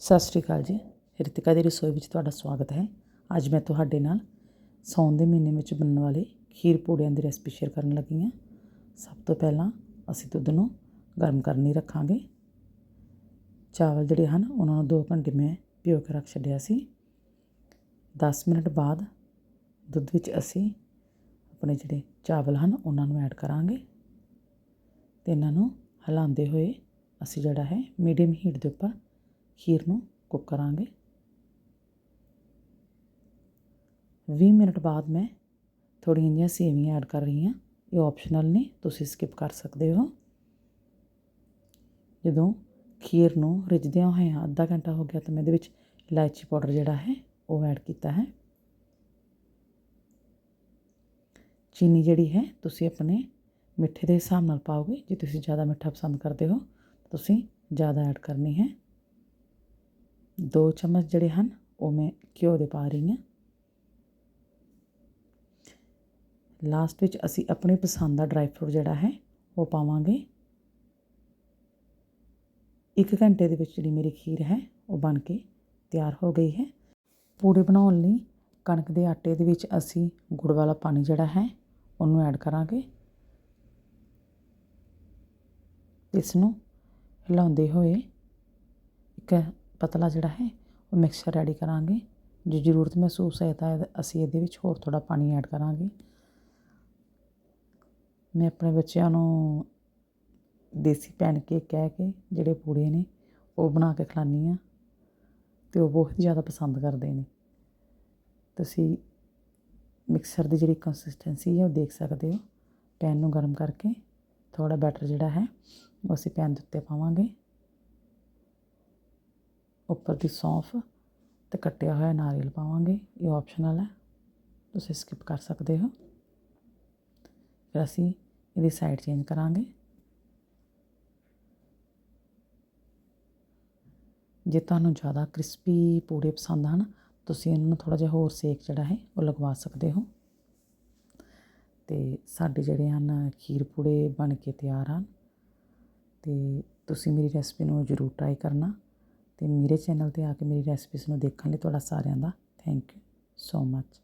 ਸਤਿ ਸ਼੍ਰੀ ਅਕਾਲ ਜੀ। ਰਿਤਿਕਾ ਦੀ ਰਸੋਈ ਵਿੱਚ ਤੁਹਾਡਾ ਸਵਾਗਤ ਹੈ। ਅੱਜ ਮੈਂ ਤੁਹਾਡੇ ਨਾਲ ਸਾਉਣ ਦੇ ਮਹੀਨੇ ਵਿੱਚ ਬਣਨ ਵਾਲੇ ਖੀਰ ਪੂੜਿਆਂ ਦੀ ਰੈਸਪੀ ਸ਼ੇਅਰ ਕਰਨ ਲੱਗੀ ਹਾਂ। ਸਭ ਤੋਂ ਪਹਿਲਾਂ ਅਸੀਂ ਦੁੱਧ ਨੂੰ ਗਰਮ ਕਰਨ ਲਈ ਰੱਖਾਂਗੇ। ਚਾਵਲ ਜਿਹੜੇ ਹਨ, ਉਹਨਾਂ ਨੂੰ 2 ਘੰਟੇ ਮੈਂ ਭਿਓ ਕੇ ਰੱਖ ਛੱਡਿਆ ਸੀ। 10 ਮਿੰਟ ਬਾਅਦ ਦੁੱਧ ਵਿੱਚ ਅਸੀਂ ਆਪਣੇ ਜਿਹੜੇ ਚਾਵਲ ਹਨ, ਉਹਨਾਂ ਨੂੰ ਐਡ ਕਰਾਂਗੇ ਤੇ ਇਹਨਾਂ ਨੂੰ ਹਿਲਾਉਂਦੇ ਹੋਏ ਅਸੀਂ ਜਿਹੜਾ ਹੈ ਮੀਡੀਅਮ ਹੀਟ ਦੇ ਉੱਪਰ ਖੀਰ ਨੂੰ ਕੁੱਕ ਕਰਾਂਗੇ। 20 ਮਿੰਟ ਬਾਅਦ ਮੈਂ ਥੋੜ੍ਹੀਆਂ ਜਿਹੀਆਂ ਸੇਵੀਆਂ ਐਡ ਕਰ ਰਹੀ ਹਾਂ। ਇਹ ਆਪਸ਼ਨਲ ਨੇ, ਤੁਸੀਂ ਸਕਿਪ ਕਰ ਸਕਦੇ ਹੋ। ਜਦੋਂ ਖੀਰ ਨੂੰ ਰਿੱਝਦਿਆਂ ਹੋਇਆਂ ਅੱਧਾ ਘੰਟਾ ਹੋ ਗਿਆ ਤਾਂ ਮੈਂ ਇਹਦੇ ਵਿੱਚ ਇਲਾਇਚੀ ਪਾਊਡਰ ਜਿਹੜਾ ਹੈ, ਉਹ ਐਡ ਕੀਤਾ ਹੈ। ਚੀਨੀ ਜਿਹੜੀ ਹੈ, ਤੁਸੀਂ ਆਪਣੇ ਮਿੱਠੇ ਦੇ ਹਿਸਾਬ ਨਾਲ ਪਾਓਗੇ। ਜੇ ਤੁਸੀਂ ਜ਼ਿਆਦਾ ਮਿੱਠਾ ਪਸੰਦ ਕਰਦੇ ਹੋ ਤੁਸੀਂ ਜ਼ਿਆਦਾ ਐਡ ਕਰਨੀ ਹੈ। ਦੋ ਚਮਚ ਜਿਹੜੇ ਹਨ, ਉਹ ਮੈਂ ਘਿਓ ਦੇ ਪਾ ਰਹੀ ਹਾਂ। ਲਾਸਟ ਵਿੱਚ ਅਸੀਂ ਆਪਣੀ ਪਸੰਦ ਦਾ ਡਰਾਈ ਫਰੂਟ ਜਿਹੜਾ ਹੈ, ਉਹ ਪਾਵਾਂਗੇ। ਇੱਕ ਘੰਟੇ ਦੇ ਵਿੱਚ ਜਿਹੜੀ ਮੇਰੀ ਖੀਰ ਹੈ, ਉਹ ਬਣ ਕੇ ਤਿਆਰ ਹੋ ਗਈ ਹੈ। ਪੂੜੇ ਬਣਾਉਣ ਲਈ ਕਣਕ ਦੇ ਆਟੇ ਦੇ ਵਿੱਚ ਅਸੀਂ ਗੁੜ ਵਾਲਾ ਪਾਣੀ ਜਿਹੜਾ ਹੈ, ਉਹਨੂੰ ਐਡ ਕਰਾਂਗੇ। ਇਸ ਨੂੰ ਹਿਲਾਉਂਦੇ ਹੋਏ ਇੱਕ ਪਤਲਾ ਜਿਹੜਾ ਹੈ, ਉਹ ਮਿਕਸਚਰ ਰੈਡੀ ਕਰਾਂਗੇ। ਜੇ ਜ਼ਰੂਰਤ ਮਹਿਸੂਸ ਹੈ ਤਾਂ ਅਸੀਂ ਇਹਦੇ ਵਿੱਚ ਹੋਰ ਥੋੜਾ ਪਾਣੀ ਐਡ ਕਰਾਂਗੇ। ਮੈਂ ਆਪਣੇ ਬੱਚਿਆਂ ਨੂੰ ਦੇਸੀ ਪੈਨ ਕੇਕ ਕਹਿ ਕੇ ਜਿਹੜੇ ਪੂੜੇ ਨੇ, ਉਹ ਬਣਾ ਕੇ ਖਿਲਾਉਂਦੀ ਹਾਂ ਅਤੇ ਉਹ ਬਹੁਤ ਜ਼ਿਆਦਾ ਪਸੰਦ ਕਰਦੇ ਨੇ। ਤੁਸੀਂ ਮਿਕਸਰ ਦੀ ਜਿਹੜੀ ਕੰਸਿਸਟੈਂਸੀ ਹੈ ਉਹ ਦੇਖ ਸਕਦੇ ਹੋ। ਪੈਨ ਨੂੰ ਗਰਮ ਕਰਕੇ ਥੋੜਾ ਬੈਟਰ ਜਿਹੜਾ ਹੈ, ਉਹ ਅਸੀਂ ਪੈਨ ਦੇ ਉੱਤੇ ਪਾਵਾਂਗੇ। ਉੱਪਰ ਦੀ ਸੌਂਫ ਅਤੇ ਕੱਟਿਆ ਹੋਇਆ ਨਾਰੀਅਲ ਪਾਵਾਂਗੇ। ਇਹ ਆਪਸ਼ਨਲ ਹੈ। ਤੁਸੀਂ ਸਕਿਪ ਕਰ ਸਕਦੇ ਹੋ। ਫਿਰ ਅਸੀਂ ਇਹਦੀ ਸਾਈਡ ਚੇਂਜ ਕਰਾਂਗੇ। ਜੇ ਤੁਹਾਨੂੰ ਜ਼ਿਆਦਾ ਕ੍ਰਿਸਪੀ ਪੂੜੇ ਪਸੰਦ ਹਨ, ਤੁਸੀਂ ਇਹਨਾਂ ਨੂੰ ਥੋੜਾ ਜਿਹਾ ਹੋਰ ਸੇਕ ਜਿਹੜਾ ਹੈ, ਉਹ ਲਗਵਾ ਸਕਦੇ ਹੋ। ਤੇ ਸਾਡੇ ਜਿਹੜੇ ਹਨ, ਖੀਰ ਪੂੜੇ ਬਣ ਕੇ ਤਿਆਰ ਹਨ। ਤੇ ਤੁਸੀਂ ਮੇਰੀ ਰੈਸਪੀ ਨੂੰ ਜ਼ਰੂਰ ਟਰਾਈ ਕਰਨਾ। ਅਤੇ ਮੇਰੇ ਚੈਨਲ ਤੇ ਆ ਕੇ ਮੇਰੀ ਰੈਸਪੀਸ ਨੂੰ ਦੇਖਣ ਲਈ ਤੁਹਾਡਾ ਸਾਰਿਆਂ ਦਾ ਥੈਂਕ ਯੂ ਸੋ ਮੱਚ